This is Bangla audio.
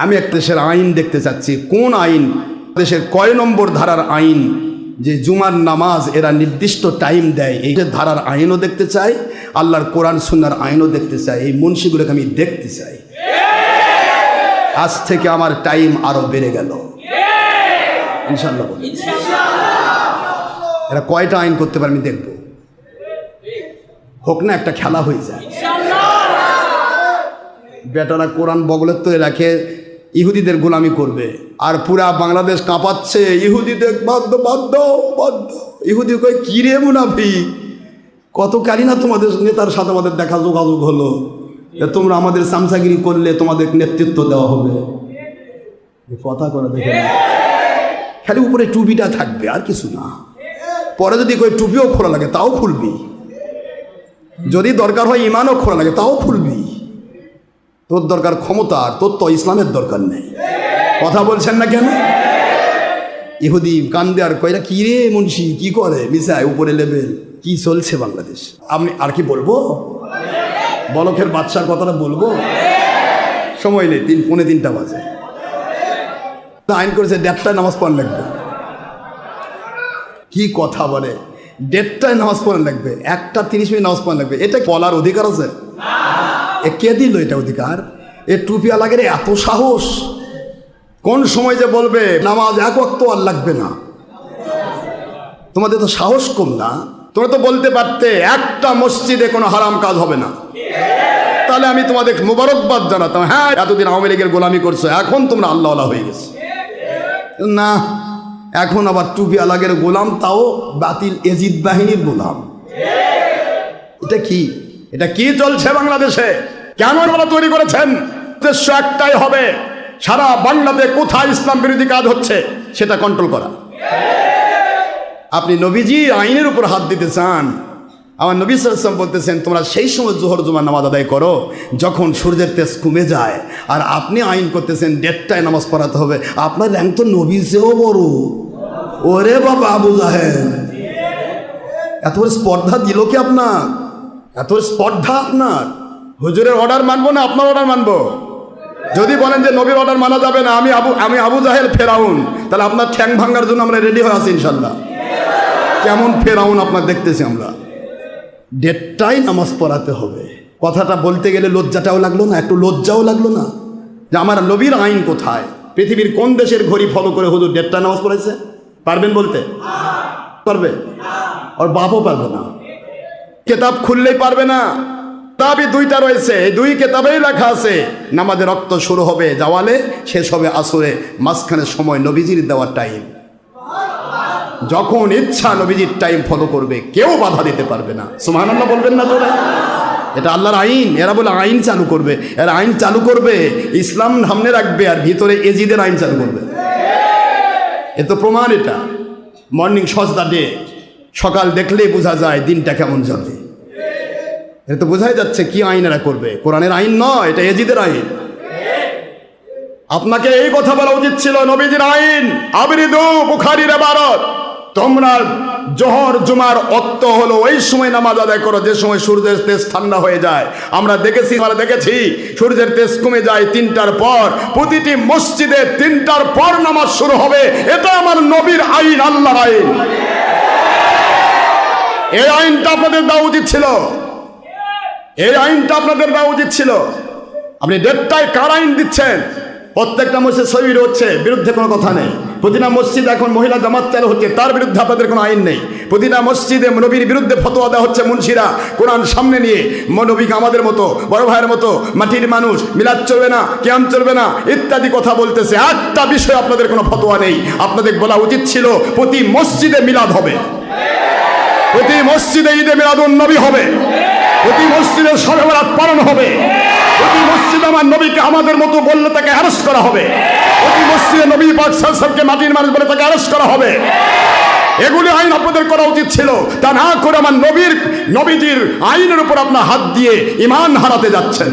আমি এক দেশের আইন দেখতে চাচ্ছি। কোন আইন? দেশের কয় নম্বর ধারার আইন? যে জুমার নামাজ এরা নির্দিষ্ট টাইম দেয়। এই যে ধারার আইনও দেখতে চাই, আল্লাহর কোরআন, সুন্নার আইনও দেখতে চাই। এই মুন্সিগুলোকে আমি দেখতে চাই। আজ থেকে আমার টাইম আরও বেড়ে গেল। এরা কয়টা আইন করতে পারে আমি দেখব। হোক না, একটা খেলা হয়ে যায়। বেটারা কোরআন বগলের তো রাখে ইহুদিদের গোলামি করবে। আর পুরা বাংলাদেশ কাঁপাচ্ছে, ইহুদিদের বাধ্য বাধ্য বাধ্য। ইহুদি কয়, কি রে মুনাফি কত কালি না তোমাদের নেতার সাথে আমাদের দেখা যোগাযোগ হলো। তোমরা আমাদের সামসাগিরি করলে তোমাদের নেতৃত্ব দেওয়া হবে। কথা করে দেখে। খালি উপরে টুপিটা থাকবে, আর কিছু না। পরে যদি কই টুপিও খোলা লাগে, তাও খুলবি। যদি দরকার হয়, ইমানও খোলা লাগে, তাও খুলবি। তোর দরকার ক্ষমতা তোর তো ইসলামের দরকার নেই। কথা বলছেন না কেন? ইহুদি কান্দে আর কয়রা, কি রে মুন্সি, কি করে মিসায় উপরে লেভেল? কি চলছে বাংলাদেশ? আমি আর কি বলব? বলকের বাচ্চার কথাটা বলব? সময় নেই, তিন, পৌনে তিনটা বাজে। আইন করেছে, দেড়টায় নামাজ পড়ান লাগবে। কি কথা বলে? দেড়টায় নামাজ পড়ান লাগবে, একটা তিরিশ মিনিট নামাজ পড়ান লাগবে। এটা বলার অধিকার আছে? এ কে দিল এটা অধিকার? এ টুপিয়া লাগে এত সাহস? কোন সময় যে বলবে, নামাজ এক অক্ত আর লাগবে না তোমাদের তো সাহস কম না? তোমরা তো বলতে পারতে, একটা মসজিদে কোনো হারাম কাজ হবে না। তাহলে আমি তোমাদের মোবারকবাদ জানাতাম হ্যাঁ এতদিন আওয়ামী লীগের গোলামি করছ, এখন তোমরা আল্লাহ হয়ে গেছে। না, এখন আবার টুপি আলাগের গোলাম, তাও বাতিল এজিদ বাহিনীর গোলাম। এটা কি? এটা কি চলছে বাংলাদেশে? কেন ওরা তৈরি করেছেন? উদ্দেশ্য একটাই হবে, সারা বাংলাদেশ কোথায় ইসলাম বিরোধী কাজ হচ্ছে সেটা কন্ট্রোল করা। আপনি নবীজি আইনের উপর হাত দিতে চান, আমার নবী সাল্লাম বলতেছেন, তোমরা সেই সময় জোহর জুমার নামাজ আদায় করো, যখন সূর্যের তেজ কমে যায়, আর আপনি আইন করতেছেন, দেড়টায় নামাজ পড়াতে হবে। আপনার র্যাঙ্ক তো নবী চেয়েও বড়। ওরে বাবা, আবু জাহেল। এত স্পর্ধা দিল কি আপনার? এত স্পর্ধা আপনার। হুজুরের অর্ডার মানবো না আপনার অর্ডার মানবো? যদি বলেন যে নবীর অর্ডার মানা যাবে না, আমি আবু আমি আবু জাহেল ফেরাউন, তাহলে আপনার ঠ্যাং ভাঙ্গার জন্য আমরা রেডি হয়ে আছি ইনশাল্লাহ। কেমন ফেরাউন আপনার দেখতেছি আমরা। ডেটটাই নামাজ পড়াতে হবে। কথাটা বলতে গেলে লজ্জাটাও লাগল না, একটু লজ্জাও লাগল না। যে আমার নবীর আইন কোথায়? পৃথিবীর কোন দেশের ঘড়ি ফলো করে হুজুর ডেটটা নামাজ পড়েছে পারবেন বলতে? পারবে? ওর বাপও পারবে না। কেতাব খুললেই পারবে না। কিতাবই দুইটা রয়েছে। এই দুই কেতাবেই লেখা আছে। নামাজের রক্ত শুরু হবে জাওয়ালে শেষ হবে আসরে। মাঝখানে সময় নবীজির দেওয়ার টাইম যখন ইচ্ছা নবীজির টাইম ফলো করবে, কেউ বাধা দিতে পারবে না। সুমানাল্লাহ বলবেন না তোরা এটা আল্লাহর আইন। এরা বলে আইন চালু করবে। এরা আইন চালু করবে, ইসলাম সামনে রাখবে, আর ভিতরে এজিদের আইন চালু করবে। এ তো প্রমাণ এটা। মর্নিং সজদা ডে সকাল দেখলেই বোঝা যায় দিনটা কেমন যাবে এটা তো বোঝাই যাচ্ছে কি আইন এরা করবে। কোরআনের আইন নয়, এটা এজিদের আইন। আপনাকে এই কথা বলা উচিত ছিল, নবীজির আইন আবরিদু বুখারির ভারত তোমরা জোহর, জুমার অর্থ হলো ওই সময় নামাজ আদায় করো, যে সময় সূর্যের তেজ ঠান্ডা হয়ে যায়। আমরা দেখেছি আমরা দেখেছি, সূর্যের তেজ কমে যায় তিনটার পর, প্রতিটি মসজিদে তিনটার পর নামাজ শুরু হবে। এটা আমার নবীর আইন, আল্লাহর আইন। এই আইনটা আপনাদের দেওয়া উচিত ছিল। এই আইনটা আপনাদের দেওয়া উচিত ছিল। আপনি দেড়টায় কার আইন দিচ্ছেন? প্রত্যেকটা মসজিদ শহীদ হচ্ছে, বিরুদ্ধে কোনো কথা নেই। প্রতিটা মসজিদ এখন মহিলা জামাত চালু হচ্ছে, তার বিরুদ্ধে আপনাদের কোনো আইন নেই। প্রতিটা মসজিদে নবীর বিরুদ্ধে ফতোয়া দেওয়া হচ্ছে মুন্সিরা, কোরআন সামনে নিয়ে। নবীকে আমাদের মতো, বড় ভাইয়ের মতো, মাটির মানুষ, মিলাদ চলবে না, ক্যাম চলবে না, ইত্যাদি কথা বলতেছে। একটা বিষয় আপনাদের কোনো ফতোয়া নেই। আপনাদের বলা উচিত ছিল, প্রতি মসজিদে মিলাদ হবে। প্রতি মসজিদে ঈদে মিলাদুন নবী হবে। প্রতি মসজিদে সবে বরাত পালন হবে। প্রতি মসজিদে আমার নবীকে আমাদের মতো বললে তাকে অ্যারেস্ট করা হবে। প্রতি মসজিদে নবী পাক সালসালকে মাটির মানুষ বলে তাকে অ্যারেস্ট করা হবে। এগুলি আইন আপনাদের করা উচিত ছিল। তা না করে আমার নবীর, নবীজির আইনের উপর আপনার হাত দিয়ে ইমান হারাতে যাচ্ছেন।